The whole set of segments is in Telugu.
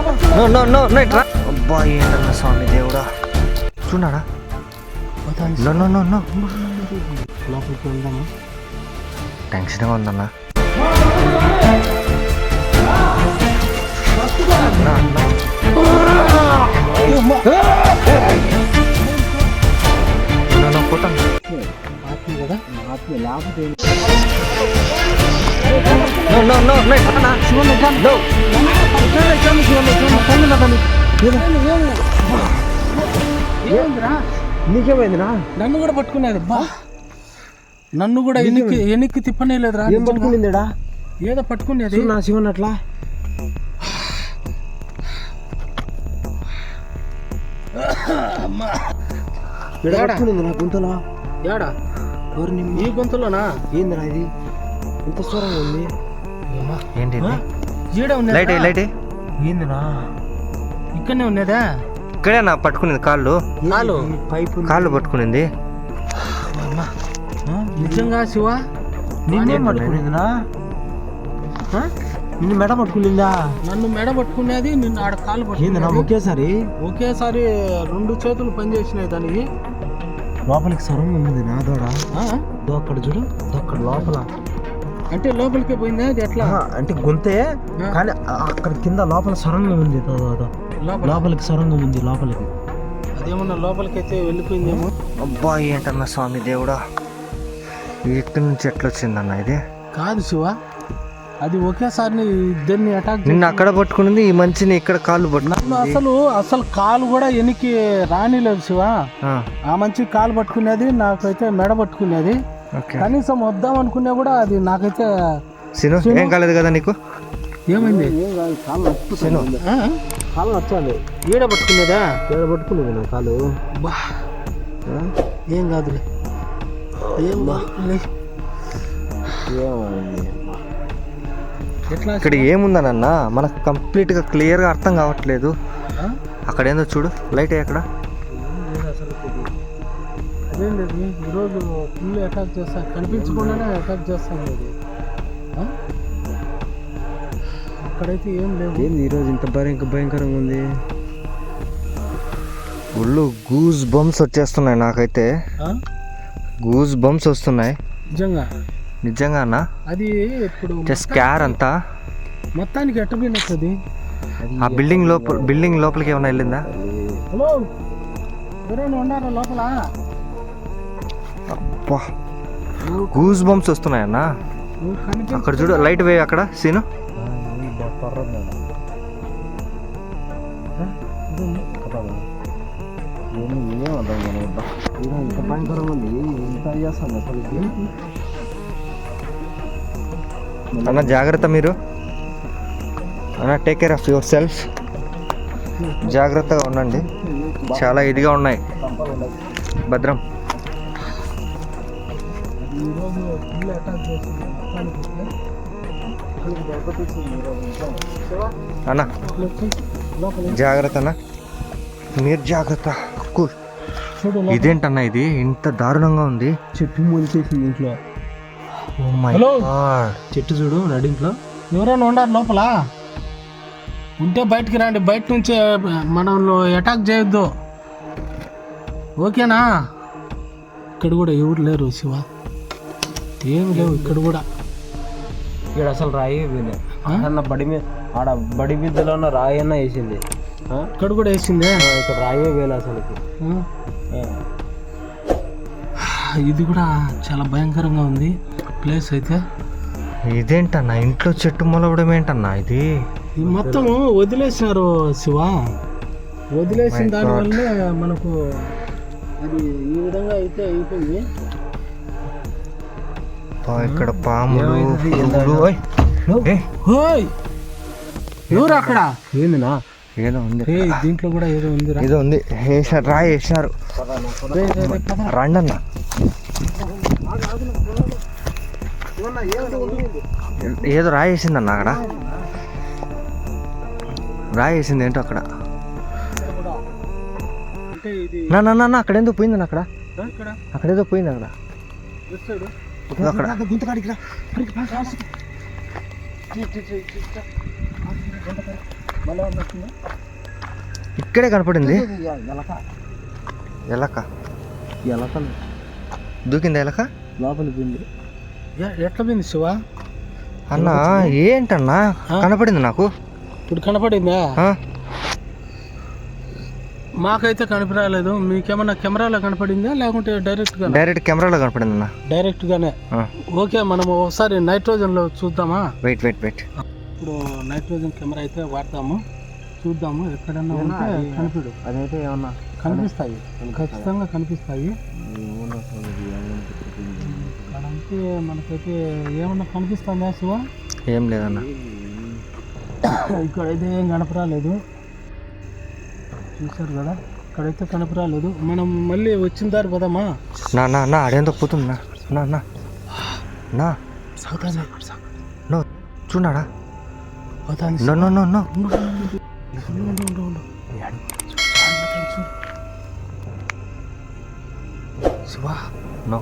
నో నో నో నో ఇట్రా అబ్బా ఏంటన్నా స్వామి దేవుడా చూడాడా నో నో నో నో లోపలికి వెళ్దామా టెన్షన్గా ఉందన్నా పోతాను కదా? నీకేమైందిరా? నన్ను కూడా పట్టుకునేది బా. నన్ను కూడా ఎన్నికి ఎన్నికి తిప్పనేలేదురా ఏం పట్టుకునిందిడా? ఏదో పట్టుకునేది నా శివన్ అట్లా. పట్టుకునింది నా గుంతలో? ఏడా? ఎవరు నిమ్మ ఈ గొంతులోనా? ఏందిరా ఇది? ఇంత స్వరంగా ఉంది. ఏంటి ఇది? ఈడ లైట్ ఏ, ఉన్నదా? లైట్ ఏ. ఏందిరా? ఇక్కడనే ఉన్నదా? ఇక్కడే నా పట్టుకునింది కాళ్ళు. కాలు పైపు కాళ్ళు పట్టుకునింది. ఆ, నిజంగా శివ? నిన్నేం పట్టుకునిందిరా నిన్ను మెడ పట్టుకునిందా? నన్ను మెడ పట్టుకునేది నిన్ను ఆడ కాలు పట్టుకునేది? ఒకేసారి? ఒకేసారి రెండు చేతులు పనిచేసినాయి దానికి. లోపలికి స్వరంగా ఉంది నా దూడ అక్కడ చూడు అక్కడ లోపల. అంటే లోపలికే పోయిందా? అది ఎట్లా? అంటే గొంతే కానీ అక్కడ కింద లోపల సొరంగం ఉంది. లోపలికి సొరంగం ఉంది లోపలికి. అదేమన్నా లోపలికైతే వెళ్ళిపోయిందేమో? అబ్బా ఏంటన్నా స్వామి దేవుడా. ఇక్కడి నుంచి ఎట్లా వచ్చిందన్న ఇది? కాదు శివ అది ఒకేసారి ఇద్దరిని అటాక్ నిన్ను అక్కడ పట్టుకునింది ఈ మంచిని ఇక్కడ కాళ్ళు పట్టు నన్ను అసలు అసలు కాలు కూడా వెనక్కి రానిలేదు శివ. ఆ, మంచి కాలు పట్టుకునేది నాకైతే మెడ పట్టుకునేది. కనీసం వద్దాం అనుకున్నా కూడా అది నాకైతే సిను ఏం కాలేదు కదా నీకు? ఏమైంది? కాలు నచ్చాలి ఈడ పట్టుకునేదా? ఏడ పట్టుకునేది నా కాలు. బా. ఏం కాదులే. ఏం కాదులే. ఏమైంది ఇక్కడ ఏముందనన్న మనకు కంప్లీట్గా క్లియర్గా అర్థం కావట్లేదు? అక్కడ ఏందో చూడు లైట్ అక్కడ. అది ఈరోజు ఫుల్ అటాక్ చేస్తా కనిపించకుండానే అటాక్ చేస్తాను అది? అక్కడైతే ఏం లేవు. ఏంది ఈరోజు ఇంత భయంకర భయంకరంగా ఉంది? ఒళ్ళు గూస్ బంప్స్ వచ్చేస్తున్నాయి నాకైతే? గూస్ బంప్స్ వస్తున్నాయి. నిజంగా? నిజంగా అన్న అది ఇప్పుడు స్కార్ అంతా? మొత్తానికి ఎట్ట పోయినట్టు అది ఆ బిల్డింగ్ లోపల బిల్డింగ్ లోపలికి ఏమైనా వెళ్ళిందా? హలో? ఎవరైనా ఉన్నారా లోపల? గూస్ బంప్స్ వస్తున్నాయి అన్న నువ్వు కనిపి అక్కడ చూడు లైట్ వే అక్కడ సీను. ఇంత భయంకరంగా ఉంది. ఇంత అసలు? అన్న జాగ్రత్త మీరు. అన్న take care of yourself జాగ్రత్తగా ఉండండి. చాలా ఇదిగా ఉన్నాయి. భద్రం. అన్న జాగ్రత్త అన్న. మీరు జాగ్రత్త. కూల్. చూడు ఇది? ఇంత దారుణంగా ఉంది. చెట్టు మొలిచేసింది ఇంట్లో. Oh Hello? God. చెట్టు చూడు నడింట్లో. ఎవరైనా ఉండాలి లోపల? ఉంటే బయటికి రండి. బయట నుంచే మనల్ని అటాక్ చేయొద్దు. ఓకేనా? ఇక్కడ కూడా ఎవరు లేరు శివ. ఏమి లేవు ఇక్కడ కూడా. ఇక్కడ అసలు రాయి అన్న బడి మీద ఆడ బడి మీదలో ఉన్న రాయి అన్న వేసింది? ఇక్కడ కూడా వేసిందే? ఇక్కడ రాయే వేలు అసలు. ఇది కూడా చాలా భయంకరంగా ఉంది. ప్లేస్ అయితే. ఇదేంటన్నా? ఇంట్లో చెట్టు మొలవడం ఏంటన్నా ఇది మొత్తం వదిలేసినారు శివ. వదిలేసిన దానివల్లే మనకు అది ఈ విధంగా అయితే అయిపోయింది. ఇక్కడ పాములు ఏమైంది? పురుగులు. ఓయ్. ఏ, హోయ్ ఎవరు అక్కడ? ఏందినా? ఏదో ఉంది. దీంట్లో కూడా ఏదో ఉందిరా. ఏదో ఉంది. వేసినారు రాయి వేసినారు. రండి అన్న ఏదో రాయి వేసిందన్న అక్కడ. రాయి వేసింది ఏంటో అక్కడ. నా నా, నా అక్కడ ఏందో పోయిందన్న అక్కడ? ఇక్కడ అక్కడ ఏదో పోయింది అక్కడ. అక్కడ. ఇక్కడే కనపడింది. ఎలక. ఎలక. దూకింది ఎలక? లోపల పిండి ఏ- ఎట్లా పోయింది శివ? అన్న ఏంటన్నా? కనపడింది నాకు? ఇప్పుడు కనపడిందా? మాకైతే కనిపించలేదు మీకేమన్నా కెమెరాలో కనపడిందా? లేకుంటే డైరెక్ట్గా డైరెక్ట్ కెమెరాలో కనపడింది అన్న డైరెక్ట్గానే ఓకే మనం ఒకసారి నైట్రోజన్లో చూద్దామా? Wait wait wait. ఇప్పుడు నైట్రోజన్ కెమెరా అయితే వాడతాము. చూద్దాము ఎక్కడన్నా ఉంటే కనిపిడు. అదైతే ఏమన్నా కనిపిస్తాయి. ఖచ్చితంగా కనిపిస్తాయి. ఇక్కడంటే మనకైతే ఏమన్నా కనిపిస్తుందా శివ? ఏం లేదన్న. ఇక్కడైతే ఏం కనపరాలేదు. చూసారు కదా ఇక్కడైతే కనపరాలేదు. మనం మళ్ళీ వచ్చిన దారి పోదామా? నా నా నా అడేందో పోతుంది నా నా నా. నా. No చూడాడా no no no. Shiva no.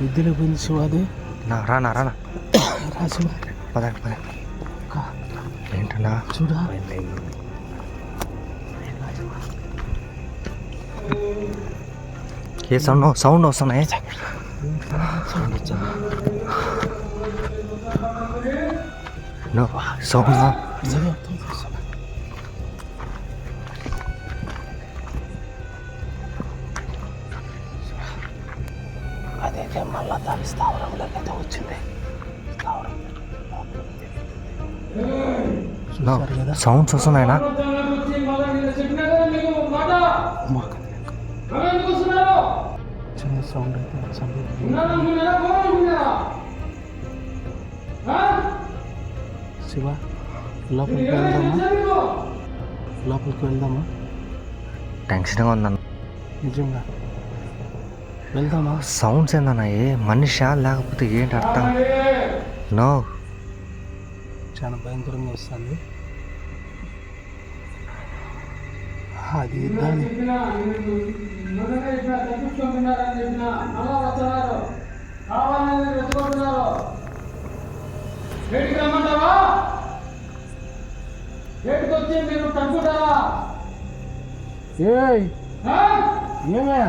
నిద్రలో పోయింది శివ అది నా రానా రానా రా శివ పదండి పదండి. ఏంటన్నా? చూడా? ఏ సౌండ్ సౌండ్ వస్తున్నాయి? నో సౌండ్ అదైతే మళ్ళా దాని స్థావరంలోకి అయితే వచ్చింది స్థావరం సౌండ్స్ వస్తున్నాయినా చిన్న సౌండ్ అయితే శివ లోపలికి వెళ్దామా లోపలికి వెళ్దామా టెన్షన్గా ఉందన్న నిజంగా వెళ్దామా? సౌండ్స్ ఏందన్న ఏ? మనిషా? లేకపోతే ఏంటి అర్థం? నో. చాలా భయంకరంగా వస్తుంది. అది దాని ఏయ్! ఏమయ్యా?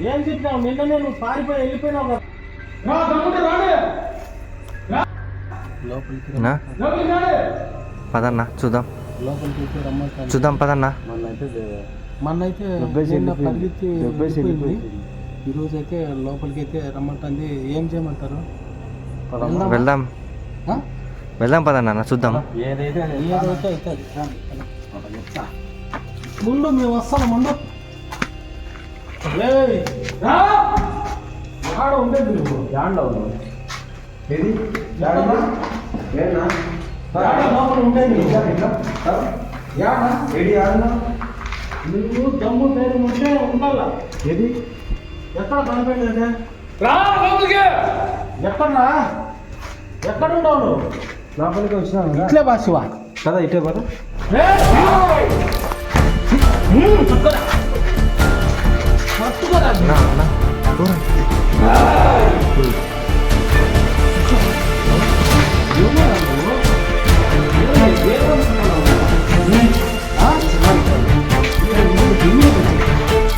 ఏం చెప్పినావు? నిన్ననే నువ్వు పారిపోయి వెళ్ళిపోయినావు కదా. లోపలికి నా? పదన్నా చూద్దాం. లోపలికి అయితే రమ్మంటాను చూద్దాం పదన్నా. పరిగెత్తి వెళ్ళిపోయింది. వెళ్ళిపోయింది. ఈరోజు అయితే లోపలికి అయితే రమ్మంటుంది. ఏం చేయమంటారు. వెళ్దాం? వెళ్దాం పదన్నా చూద్దాం. ఏదైతే అది. ఏదైతే అవుతుంది ముందు మేము వస్తాను ముందు! ఆడ ఉండేది నువ్వు ఉన్నావు. ఏది? యాడున్నా? ఏడున్నా? ఆడ లోపల ఉండేది నువ్వు యాడా? ఏడి యాడున్నా? నువ్వు దమ్ము ధైర్యం ఉంటే ఉండాలా ఏది? ఎక్కడ కనిపించలేదే ఎక్కడరా ఎక్కడ ఉండవు నువ్వు లోపలికి వచ్చినావు కదా? ఇట్లే బాసివా కదా ఇటే పద పట్టుకోరా నా నా దూరం.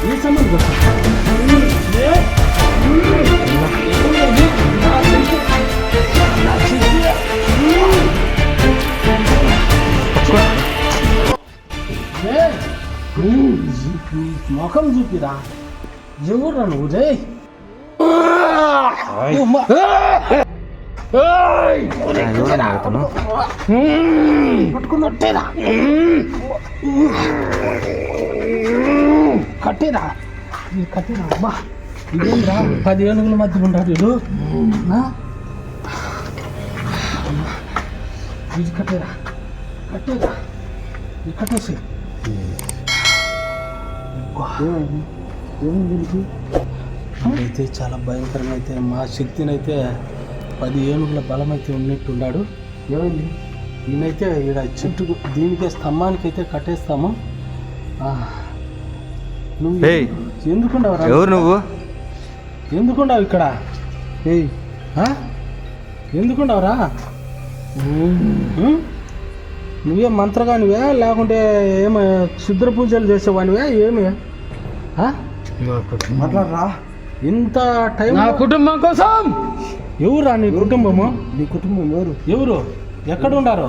ఈ సంబంధం ముఖం చూపిరా ఎవరు నువ్వు రే? పట్టుకున్నట్టేరా కట్టేరా. ఇది కట్టేరా అబ్బా. ఇదేంద్రా? పది ఏనుగుల మధ్య ఉంటాడు వీడు? ఇది కట్టేరా. కట్టేదా ఇది కట్టేసి అయితే చాలా భయంకరంగా అయితే మా శక్తిని అయితే పది ఏనుగుల బలం అయితే ఉన్నట్టున్నాడు ఏమైంది? ఈయనైతే ఈడ చెట్టుకు దీనికే స్తంభానికి అయితే కట్టేస్తాము నువ్వు. ఎందుకుండవు ఎవరు నువ్వు? ఎందుకుండవు ఇక్కడ? ఏయ్ ఉం? నువ్వే మంత్రగానివే లేకుంటే ఏమి క్షుద్ర పూజలు చేసేవానివే ఏమి? ఆ? మాట్లాడరా. ఇంత టైం నా కుటుంబం కోసం? ఎవరా నీ కుటుంబము? నీ కుటుంబం ఎవరు? ఎవరు? ఎక్కడ ఉండారు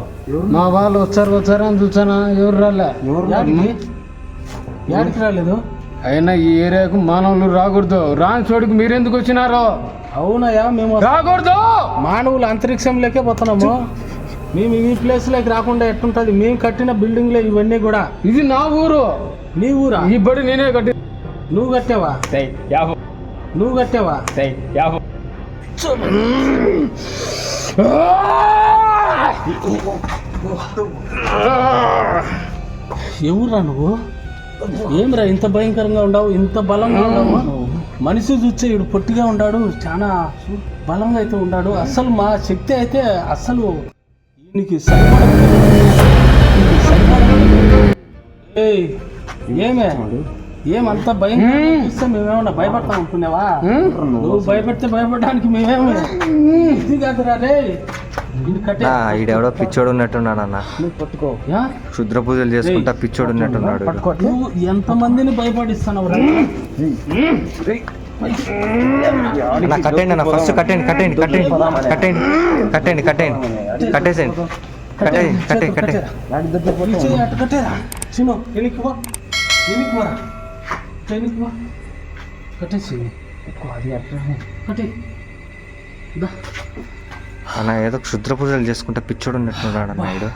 మా వాళ్ళు వచ్చారు వచ్చారు అని చూసానా ఎవరు రాలే? ఎవరు యాడికి? రాలేదు? అయినా ఈ ఏరియాకు మానవులు రాకూడదు. రాని చోటుకు మీరెందుకు వచ్చినారు? అవునయ్యా మేము రాకూడదు! మానవులు అంతరిక్షంలోకే పోతున్నాము. మేము ఈ ప్లేస్లోకి రాకుండా ఎట్టుంటది? మేము కట్టిన బిల్డింగ్లే ఇవన్నీ కూడా. ఇది నా ఊరు. నీ ఊరా? ఈ బడి నేనే కట్టి నువ్వు కట్టావా? నువ్వు కట్టావా? ఎవరురా నువ్వు? ఏమిరా ఇంత భయంకరంగా ఉండవు? ఇంత బలంగా ఉండవు? మనిషి చూస్తే ఇడు పొట్టిగా ఉన్నాడు చాలా బలంగా అయితే ఉన్నాడు అసలు మా శక్తి అయితే అసలు ఈయనకి సరిపడదు. ఏయ్, ఏమే? ఏమంత భయం? చూస్తే మేమేమన్నా భయపడతాం అనుకునేవా నువ్వు భయపెడితే భయపడడానికి మేమేమి ఇది కాదురా రే. ఈడెవడో పిచ్చోడు? క్షుద్ర పూజలు చేసుకుంటా పిచ్చోడు ఉన్నట్టున్నాడు. నువ్వు ఎంత మందిని భయపడిస్తున్నావు అన్న కట్టండి అన్న ఫస్ట్ కట్టండి కట్టండి కట్టండి కట్టండి కట్టండి కట్టండి కట్టేసేయండి. కట్టేయండి కట్టే కట్టే పో కట్టేసి అది అట్లా కట్టే అన్న ఏదో క్షుద్ర పూజలు చేసుకుంటా పిచ్చోడు ఉన్నట్టున్నాడు అన్న వీడు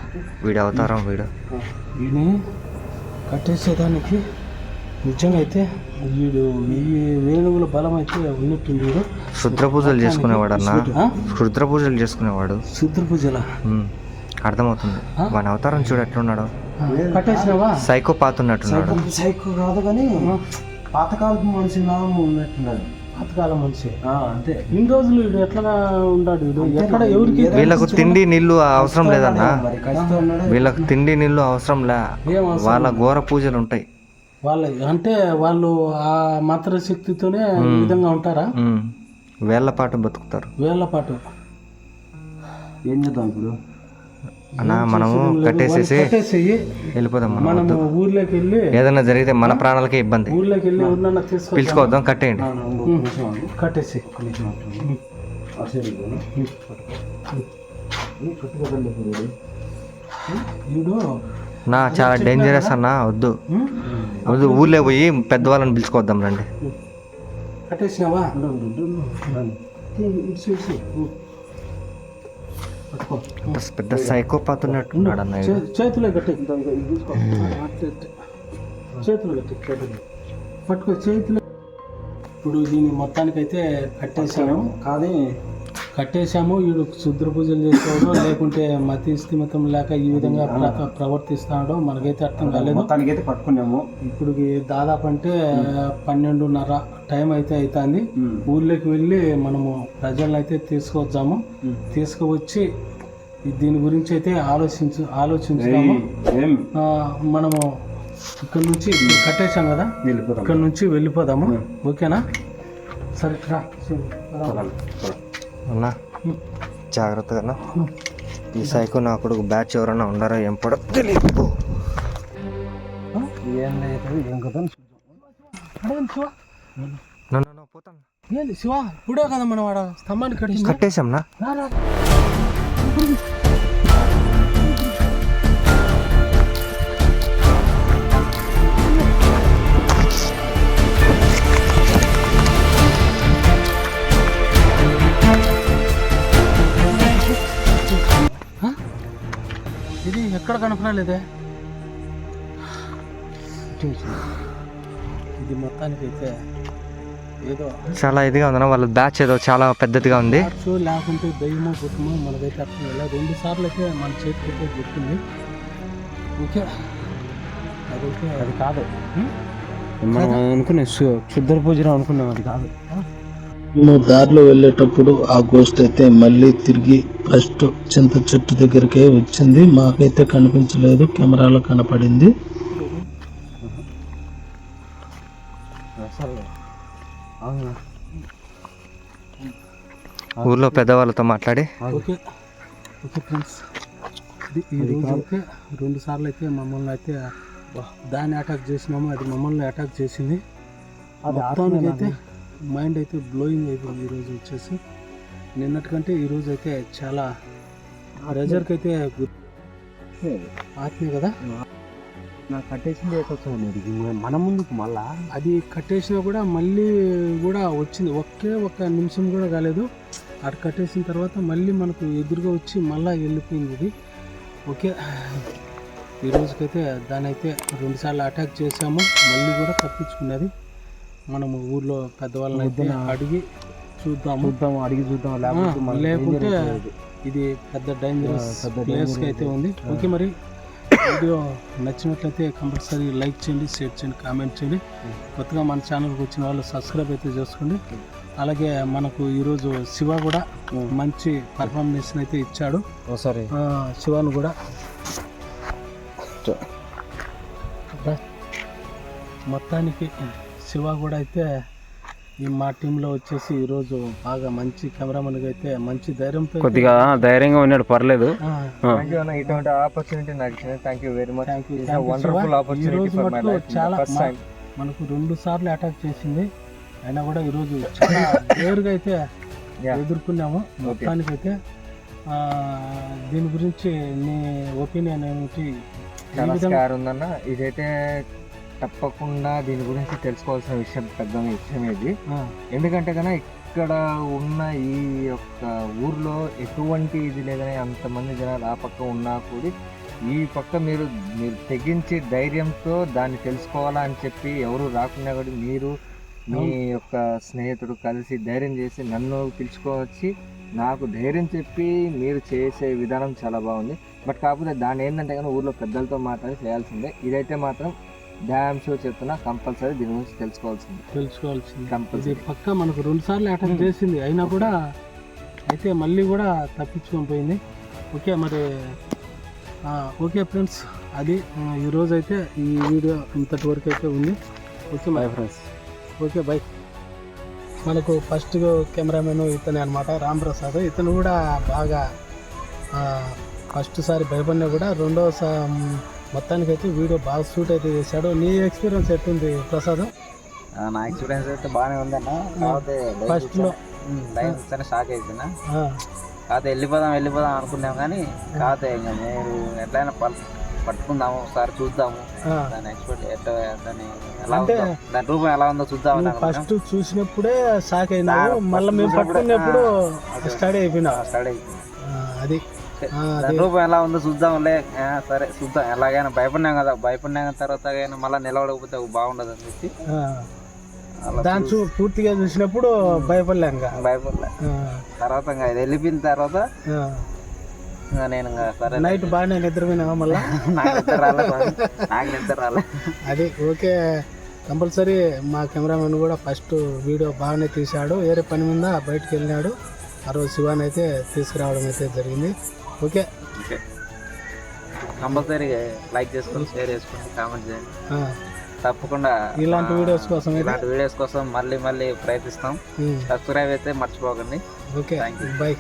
వీడి అవతారం వీడు వీడిని కట్టేసేదానికి నిజంగా అయితే వీడు వెయ్యి వేణువుల బలం అయితే ఉన్నట్టుంది వీడు క్షుద్ర పూజలు చేసుకునేవాడు అన్న? క్షుద్ర పూజలు చేసుకునేవాడు శుద్ర పూజల అర్థమవుతుంది వాని అవతారం చూడు ఎట్లున్నాడు కట్టేసినావా? సైకో పాతున్నట్టున్నాడు సైకో కాదు కానీ పాతకాలపు మనిషిలా ఉన్నట్టున్నాడు. పాతకాలం మనిషి. ఆ, అంతే. ఇన్ని రోజులు వీడు ఎట్లా ఉన్నాడు వీడు ఎక్కడ ఎవరికి వీళ్ళకు తిండి నీళ్ళు అవసరం లేదన్న? మరి కష్టం ఉన్నాడు వీళ్ళకు తిండి నీళ్ళు అవసరం లే. వాళ్ళ ఘోర పూజలు ఉంటాయి వాళ్ళ అంటే వాళ్ళు ఆ మంత్ర శక్తితోనే ఈ విధంగా ఉంటారా? ఉమ్, వేళ్ళ పాటు బతుకుతారు. వేళ్ళ పాటు. ఏం చేద్దాం ఇప్పుడు? అన్న మనము కట్టేసేసి వెళ్ళిపోదాం మనం ఊర్లోకి వెళ్ళి ఏదైనా జరిగితే మన ప్రాణాలకే ఇబ్బంది. ఊర్లోకి వెళ్ళి ఎవరినన్నా పిలుచుకోవద్దాం కట్టేయండి. కట్టేసి నా చాలా డేంజరస్ అన్న వద్దు? వద్దు ఊళ్ళో పోయి పెద్దవాళ్ళని పిలుచుకోవద్దాం రండి. కట్టేసినావా? పెద్ద- సైకోపాత్ ఉన్నట్టున్నాడు అన్న చేతిలో కట్టి చేతులు చేతులు పట్టుకో చేతిలో. ఇప్పుడు దీన్ని మొత్తానికైతే కట్టేసాము. కానీ కట్టేశాము. వీడు శుద్ర పూజలు చేసేవాడు లేకుంటే మతి స్థిమితం లేక ఈ విధంగా ప్ర- ప్రవర్తిస్తున్నాడో మనకైతే అర్థం కాలేదు. మొత్తానికి అయితే పట్టుకున్నాము. ఇప్పుడు దాదాపు అంటే పన్నెండున్నర టైం అయితే అవుతుంది ఊర్లోకి వెళ్ళి మనము ప్రజలను అయితే తీసుకొచ్చాము తీసుకువచ్చి దీని గురించి అయితే ఆలోచించు ఆలోచించుదాము ఏం? ఆ, మనము ఇక్కడ నుంచి కట్టేశాం కదా? ఇక్కడ నుంచి వెళ్ళిపోదాము. ఓకేనా? సరే రా అన్న జాగ్రత్తగా. ఈ సైకో నా కొడుకు బ్యాచ్ ఎవరైనా ఉన్నారో ఏం పడో తెలియదు ఏం లేదు ఏం కదా నన్ను పోతాను ఏంది శివ? ఇప్పుడే కదా మనం వాడ స్తంభాన్ని కట్టి కట్టేశాంనా ఎక్కడ కనపడలేదే? ఇది మొత్తానికి అయితే ఏదో చాలా ఇదిగా ఉందన్న వాళ్ళ బ్యాచ్ ఏదో చాలా పెద్దదిగా ఉంది. లేకుంటే దయ్యమో గుర్తుమో మనకైతే అర్థం కాలేదు. రెండు సార్లు అయితే మన చేతికి అయితే గుర్తుంది. ఓకే. అదైతే అది కాదు? మనం అనుకునే క్షుద్ర పూజలు అనుకున్నాం అది కాదు. మేము దారిలో వెళ్ళేటప్పుడు ఆ గోస్ట్ అయితే మళ్ళీ తిరిగి ఫస్ట్ చింత చెట్టు దగ్గరికే వచ్చింది. మాకైతే కనిపించలేదు. కెమెరాలో కనపడింది. అసలు అవును ఊర్లో పెద్దవాళ్ళతో మాట్లాడి. ఓకే. ఫ్రెండ్స్ రెండు సార్లు అయితే మమ్మల్ని అయితే దాన్ని అటాక్ చేసినాము. అది మమ్మల్ని అటాక్ చేసింది. అయితే మైండ్ అయితే బ్లోయింగ్ అయిపోయింది ఈరోజు వచ్చేసి. నిన్నటికంటే ఈరోజు అయితే చాలా ప్రెజర్కి అయితే ఆత్మీయ కదా? నాకు కట్టేసింది ఇది? మన ముందుకు మళ్ళా? అది కట్టేసినా కూడా మళ్ళీ కూడా వచ్చింది. ఒకే ఒక్క నిమిషం కూడా కాలేదు. అటు కట్టేసిన తర్వాత మళ్ళీ మనకు ఎదురుగా వచ్చి మళ్ళీ వెళ్ళిపోయింది ఇది. ఓకే. ఈ రోజుకైతే దాని అయితే రెండుసార్లు అటాక్ చేసాము మళ్ళీ కూడా తప్పించుకున్నది. మనము ఊర్లో పెద్దవాళ్ళని అయితే అడిగి చూద్దాము. చూద్దాం అడిగి చూద్దాం లేకపోతే? ఇది పెద్ద డేంజరస్ ప్లేస్ అయితే ఉంది. ఓకే మరి వీడియో నచ్చినట్లయితే కంపల్సరీ లైక్ చేయండి షేర్ చేయండి కామెంట్ చేయండి. కొత్తగా మన ఛానల్కి వచ్చిన వాళ్ళు సబ్స్క్రైబ్ అయితే చేసుకోండి. అలాగే మనకు ఈరోజు శివ కూడా మంచి పర్ఫార్మెన్స్ అయితే ఇచ్చాడు. ఆ, శివాను కూడా. మొత్తానికి శివ కూడా అయితే ఈ మా టీంలో వచ్చేసి ఈరోజు బాగా మంచి కెమెరామెన్గా అయితే మంచి ధైర్యంతో కొద్దిగా ధైర్యంగా ఉన్నాడు పర్లేదు. థ్యాంక్ యూ అన్న ఇటువంటి ఆపర్చునిటీ నాకు thank you very much thank you, wonderful opportunity రోజు ఫర్ మై మటుకు లైఫ్ చాలా మనకు రెండు సార్లు అటాక్ చేసింది. అయినా కూడా ఈరోజు చాలా క్లియర్గా అయితే. ఎదుర్కొన్నాము. మొత్తానికైతే ఆ, దీని గురించి నీ ఒపీనియన్ ఏమిటి? చాలా స్కార్ ఉందన్న. ఇదైతే తప్పకుండా దీని గురించి తెలుసుకోవాల్సిన విషయం పెద్ద విషయం ఇది. ఎందుకంటే కన్నా ఇక్కడ ఉన్న ఈ యొక్క ఊర్లో ఎటువంటి ఇది లేదని అంతమంది జనాలు ఆ పక్క ఉన్నా కూడా ఈ పక్క మీరు మీరు తెగించి ధైర్యంతో దాన్ని తెలుసుకోవాలా అని చెప్పి ఎవరు రాకుండా కూడా మీరు మీ యొక్క స్నేహితుడు కలిసి ధైర్యం చేసి నన్ను పిలుచుకోవచ్చి నాకు ధైర్యం చెప్పి మీరు చేసే విధానం చాలా బాగుంది. బట్ కాకపోతే దాని ఏంటంటే కానీ ఊర్లో పెద్దలతో మాట్లాడి చేయాల్సిందే. ఇదైతే మాత్రం డ్యామ్ షో చెప్తున్నా కంపల్సరీ దీని గురించి తెలుసుకోవాల్సిందే. తెలుసుకోవాల్సింది. కంపల్సరీ. పక్క మనకు రెండు సార్లు అటాక్ చేసింది. అయినా కూడా అయితే మళ్ళీ కూడా తప్పించుకొని పోయింది. ఓకే మరి ఓకే ఫ్రెండ్స్ అది ఈరోజు అయితే ఈ వీడియో ఇంతటి వరకు అయితే ఉంది. Okay bye friends okay bye మనకు ఫస్ట్ కెమెరామెన్ ఇతనే అనమాట రామ్ ప్రసాద్. ఇతను కూడా బాగా ఫస్ట్ సారి భయపడినా కూడా రెండో మొత్తానికి అయితే వీడియో బాగా షూట్ అయితే చేశాడు. నీ ఎక్స్పీరియన్స్ ఎట్టుంది ప్రసాద్? నా ఎక్స్పీరియన్స్ అయితే బాగానే ఉందన్న. కాకపోతే ఫస్ట్లో. లైన్ చూస్తేనే షాక్ అయిపోయినా. ఆ, కాకపోతే వెళ్ళిపోదాం వెళ్ళిపోదాం అనుకున్నాం కానీ కాకపోతే ఇంకా మీరు ఎట్లయినా పట్- పట్టుకుందాము ఒకసారి చూద్దాము. దాని ఎక్స్పెక్ట్ ఎట్లా దాని ఎలా దాని రూపం ఎలా ఉందో చూద్దాం ఫస్ట్ చూసినప్పుడే షాక్ అయినావు. మళ్ళీ మేము పట్టుకున్నప్పుడు స్టడీ అయిపోయినా. ఆ, దాని అది. రూపం ఎలా ఉందో చూద్దాంలే. సరే చూద్దాం. ఎలాగైనా భయపడినాం కదా భయపడినాక తర్వాత మళ్ళీ నిలబడకపోతే బాగుండదు అని చెప్పి. దాని చూ పూర్తిగా చూసినప్పుడు భయపడలేం ఇంకా. భయపడలే. తర్వాత ఇంకా ఇది వెళ్ళిపోయిన తర్వాత నేను సరే నైట్ బాగానే నిద్రపోయినావా మళ్ళా? నాకు నిద్ర రాలే స్వామి. నాకు నిద్ర రాలే. అది ఓకే. కంపల్సరీ మా కెమెరామెన్ కూడా ఫస్ట్ వీడియో బాగానే తీశాడు. వేరే పని మీద బయటకు వెళ్ళినాడు. ఆ రోజు శివాన్ అయితే తీసుకురావడం అయితే జరిగింది. ఓకే. కంపల్సరీ లైక్ చేసుకోండి షేర్ చేసుకోండి కామెంట్ చేయండి. తప్పకుండా ఇలాంటి వీడియోస్ కోసం ఇలాంటి వీడియోస్ కోసం మళ్ళీ మళ్ళీ ప్రయత్నిస్తాం. సబ్స్క్రైబ్ అయితే మర్చిపోకండి. ఓకే. Thank you. బాయ్